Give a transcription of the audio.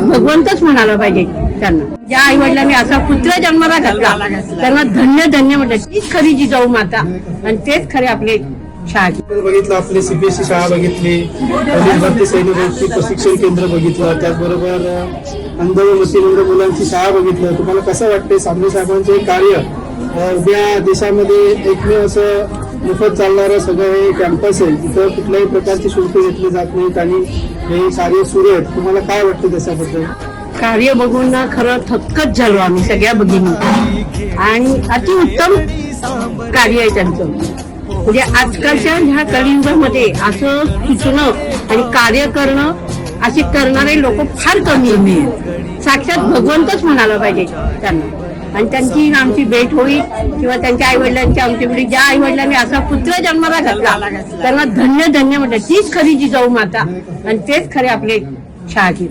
भगवंतच म्हणाला पाहिजे त्यांना. ज्या आई वडिलांनी असा पुत्र जन्माला घातला. त्यांना धन्य धन्य म्हटलं. तीच खरी जिजाऊ माता. आणि तेच खरे आपले शहाजी. बघितलं आपली सीबीएसई शाळा बघितली. पोलीस भरती सैनिकांची प्रशिक्षण केंद्र बघितलं. त्याचबरोबर अंधव अंध मतिमंद मुलांची शाळा बघितलं. तुम्हाला कसं वाटते सामने साहेबांचे हे कार्य? उद्या देशामध्ये एकमेव असं मोफत चालणारं सगळं हे कॅम्पस आहे. तिथं कुठल्याही प्रकारचे शुल्क घेतले जात नाहीत आणि हे कार्य सुरू आहेत. तुम्हाला काय वाटतं त्याच्याबद्दल? कार्य बघून ना खरं थक्कच झालो आम्ही सगळ्या भगिनी. आणि अतिउत्तम कार्य आहे त्यांचं. म्हणजे आजकालच्या ह्या कलियुगामध्ये असं सुचणं आणि कार्य करणं असे करणारे लोक फार कमी आहेत. साक्षात भगवंतच म्हणाला पाहिजे त्यांना. आणि त्यांची आमची भेट होईल किंवा त्यांच्या आई वडिलांची आमची भेट ज्या आई वडिलांनी असा पुत्र जन्माला घातला त्यांना धन्य धन्य म्हटलं तीच खरी जिजाऊ माता. आणि तेच खरे आपले शहाजी.